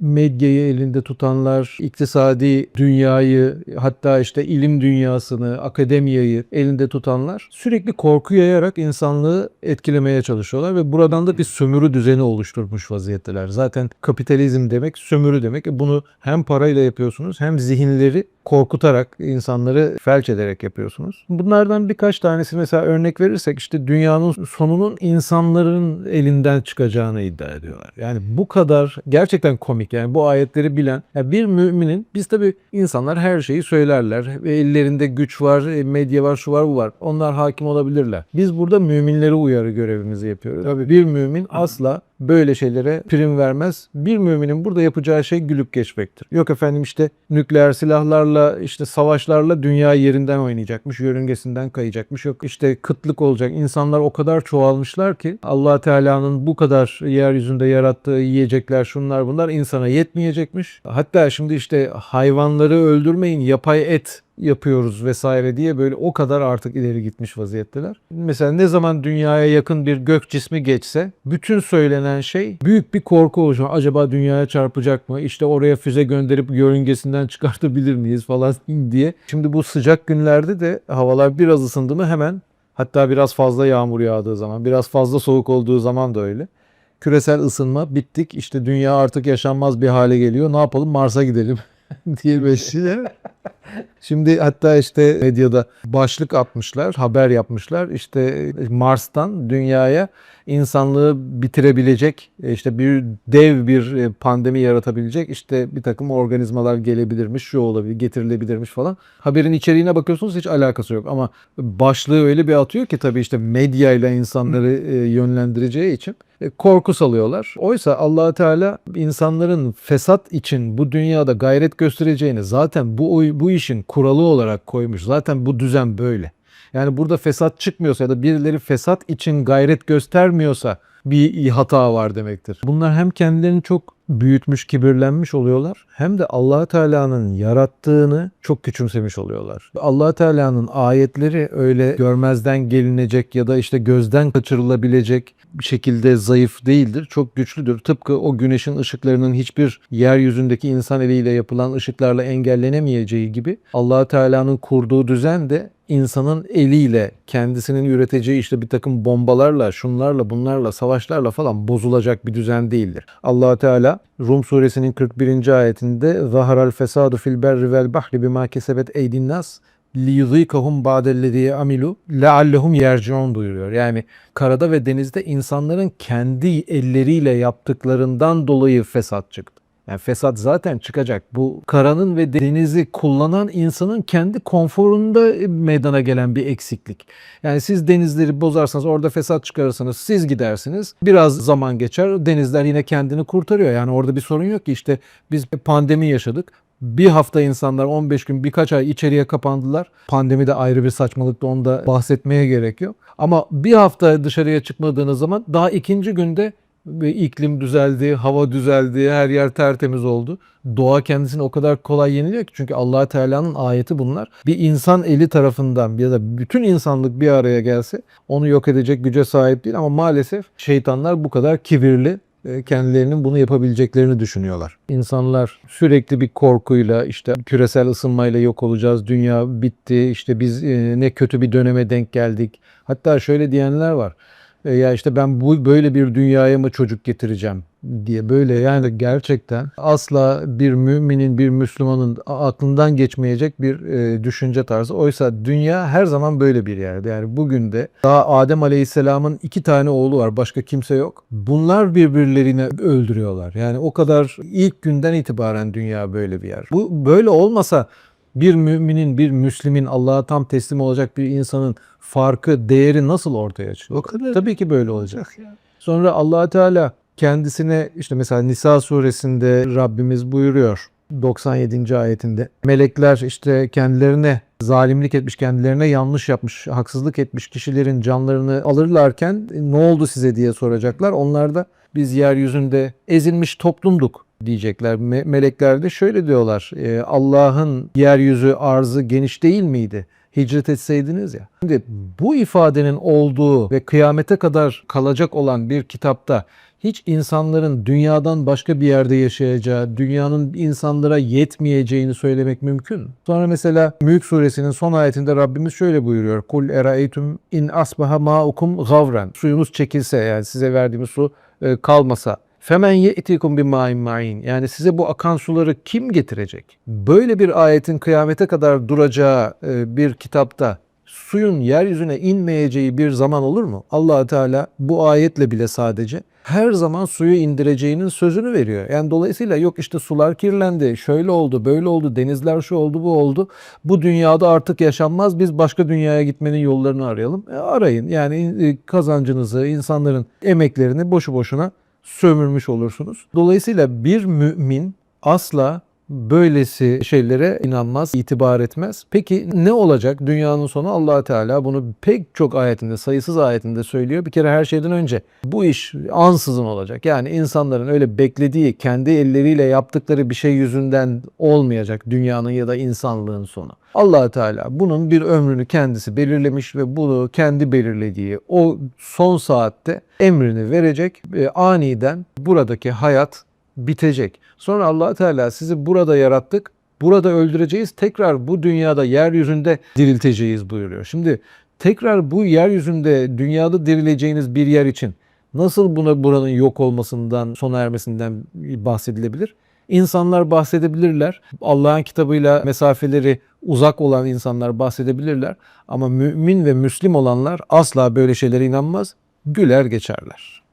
medyayı elinde tutanlar, iktisadi dünyayı, hatta işte ilim dünyasını, akademiyayı elinde tutanlar sürekli korku yayarak insanlığı etkilemeye çalışıyorlar ve buradan da bir sömürü düzeni oluşturmuş vaziyetteler. Zaten kapitalizm demek sömürü demek. E Bunu hem parayla yapıyorsunuz hem zihinleri korkutarak insanları felç ederek yapıyorsunuz. Bunlardan birkaç tanesi mesela örnek verirsek işte dünyanın sonunun insanların elinden çıkacağını iddia ediyorlar. Yani bu kadar gerçekten komik yani bu ayetleri bilen yani bir müminin biz tabii insanlar her şeyi söylerler ve ellerinde güç var, e, medya var, şu var, bu var. Onlar hakim olabilirler. Biz burada müminleri uyarı görevimizi yapıyoruz. Tabii bir mümin asla böyle şeylere prim vermez. Bir müminin burada yapacağı şey gülüp geçmektir. Yok efendim işte nükleer silahlarla işte savaşlarla dünya yerinden oynayacakmış, yörüngesinden kayacakmış. Yok işte kıtlık olacak. İnsanlar o kadar çoğalmışlar ki Allah Teala'nın bu kadar yeryüzünde yarattığı yiyecekler şunlar bunlar insana yetmeyecekmiş. Hatta şimdi işte hayvanları öldürmeyin yapay et yapıyoruz vesaire diye böyle o kadar artık ileri gitmiş vaziyetteler. Mesela ne zaman dünyaya yakın bir gök cismi geçse bütün söylenen şey büyük bir korku oluşuyor. Acaba dünyaya çarpacak mı? İşte oraya füze gönderip yörüngesinden çıkartabilir miyiz falan diye. Şimdi bu sıcak günlerde de havalar biraz ısındı mı hemen hatta biraz fazla yağmur yağdığı zaman biraz fazla soğuk olduğu zaman da öyle. Küresel ısınma bittik işte dünya artık yaşanmaz bir hale geliyor. Ne yapalım Mars'a gidelim diye böyle Şimdi hatta işte medyada başlık atmışlar, haber yapmışlar. İşte Mars'tan dünyaya insanlığı bitirebilecek, işte bir dev bir pandemi yaratabilecek işte bir takım organizmalar gelebilirmiş, şu olabilir, getirilebilirmiş falan. Haberin içeriğine bakıyorsunuz hiç alakası yok ama başlığı öyle bir atıyor ki tabii işte medyayla insanları yönlendireceği için korku salıyorlar. Oysa allah Teala insanların fesat için bu dünyada gayret göstereceğini zaten bu bu işin kuralı olarak koymuş. Zaten bu düzen böyle. Yani burada fesat çıkmıyorsa ya da birileri fesat için gayret göstermiyorsa bir hata var demektir. Bunlar hem kendilerini çok büyütmüş, kibirlenmiş oluyorlar hem de Allah Teala'nın yarattığını çok küçümsemiş oluyorlar. Allah Teala'nın ayetleri öyle görmezden gelinecek ya da işte gözden kaçırılabilecek şekilde zayıf değildir. Çok güçlüdür. Tıpkı o güneşin ışıklarının hiçbir yeryüzündeki insan eliyle yapılan ışıklarla engellenemeyeceği gibi Allah Teala'nın kurduğu düzen de insanın eliyle kendisinin üreteceği işte bir takım bombalarla, şunlarla, bunlarla, savaşlarla falan bozulacak bir düzen değildir. allah Teala Rum suresinin 41. ayetinde zaharal fesadu fil berri vel bahri bima kesebet eydin nas liyuzikahum ba'dellezî amilu leallehum yerciun buyuruyor. Yani karada ve denizde insanların kendi elleriyle yaptıklarından dolayı fesat çıktı. Yani fesat zaten çıkacak. Bu karanın ve denizi kullanan insanın kendi konforunda meydana gelen bir eksiklik. Yani siz denizleri bozarsanız orada fesat çıkarırsanız siz gidersiniz. Biraz zaman geçer denizler yine kendini kurtarıyor. Yani orada bir sorun yok ki işte biz pandemi yaşadık. Bir hafta insanlar 15 gün birkaç ay içeriye kapandılar. Pandemi de ayrı bir saçmalıktı onu da bahsetmeye gerek yok. Ama bir hafta dışarıya çıkmadığınız zaman daha ikinci günde iklim düzeldi, hava düzeldi, her yer tertemiz oldu. Doğa kendisini o kadar kolay yeniliyor ki çünkü Allah Teala'nın ayeti bunlar. Bir insan eli tarafından ya da bütün insanlık bir araya gelse onu yok edecek güce sahip değil ama maalesef şeytanlar bu kadar kibirli kendilerinin bunu yapabileceklerini düşünüyorlar. İnsanlar sürekli bir korkuyla işte küresel ısınmayla yok olacağız, dünya bitti, işte biz ne kötü bir döneme denk geldik. Hatta şöyle diyenler var ya işte ben bu böyle bir dünyaya mı çocuk getireceğim diye böyle yani gerçekten asla bir müminin bir Müslümanın aklından geçmeyecek bir e, düşünce tarzı. Oysa dünya her zaman böyle bir yerde. Yani bugün de daha Adem Aleyhisselam'ın iki tane oğlu var. Başka kimse yok. Bunlar birbirlerini öldürüyorlar. Yani o kadar ilk günden itibaren dünya böyle bir yer. Bu böyle olmasa bir müminin, bir Müslimin, Allah'a tam teslim olacak bir insanın farkı, değeri nasıl ortaya çıkıyor? O kadar. Tabii ki böyle olacak. Sonra allah Teala kendisine işte mesela Nisa suresinde Rabbimiz buyuruyor 97. ayetinde. Melekler işte kendilerine zalimlik etmiş, kendilerine yanlış yapmış, haksızlık etmiş kişilerin canlarını alırlarken ne oldu size diye soracaklar. Onlar da biz yeryüzünde ezilmiş toplumduk diyecekler. Me- melekler de şöyle diyorlar. E, Allah'ın yeryüzü arzı geniş değil miydi? Hicret etseydiniz ya. Şimdi bu ifadenin olduğu ve kıyamete kadar kalacak olan bir kitapta hiç insanların dünyadan başka bir yerde yaşayacağı, dünyanın insanlara yetmeyeceğini söylemek mümkün mü? Sonra mesela Mülk suresinin son ayetinde Rabbimiz şöyle buyuruyor. Kul eraeytum in asbaha ma'ukum gavran. Suyunuz çekilse yani size verdiğimiz su e, kalmasa. Femen ye'tikum bir ma'in ma'in. Yani size bu akan suları kim getirecek? Böyle bir ayetin kıyamete kadar duracağı e, bir kitapta suyun yeryüzüne inmeyeceği bir zaman olur mu? allah Teala bu ayetle bile sadece her zaman suyu indireceğinin sözünü veriyor. Yani dolayısıyla yok işte sular kirlendi, şöyle oldu, böyle oldu, denizler şu oldu, bu oldu. Bu dünyada artık yaşanmaz. Biz başka dünyaya gitmenin yollarını arayalım. E, arayın. Yani e, kazancınızı, insanların emeklerini boşu boşuna sömürmüş olursunuz. Dolayısıyla bir mümin asla böylesi şeylere inanmaz, itibar etmez. Peki ne olacak? Dünyanın sonu allah Teala bunu pek çok ayetinde, sayısız ayetinde söylüyor. Bir kere her şeyden önce bu iş ansızın olacak. Yani insanların öyle beklediği, kendi elleriyle yaptıkları bir şey yüzünden olmayacak dünyanın ya da insanlığın sonu. allah Teala bunun bir ömrünü kendisi belirlemiş ve bunu kendi belirlediği o son saatte emrini verecek. ve Aniden buradaki hayat bitecek. Sonra allah Teala sizi burada yarattık, burada öldüreceğiz, tekrar bu dünyada, yeryüzünde dirilteceğiz buyuruyor. Şimdi tekrar bu yeryüzünde, dünyada dirileceğiniz bir yer için nasıl buna buranın yok olmasından, sona ermesinden bahsedilebilir? İnsanlar bahsedebilirler. Allah'ın kitabıyla mesafeleri uzak olan insanlar bahsedebilirler. Ama mümin ve müslim olanlar asla böyle şeylere inanmaz, güler geçerler.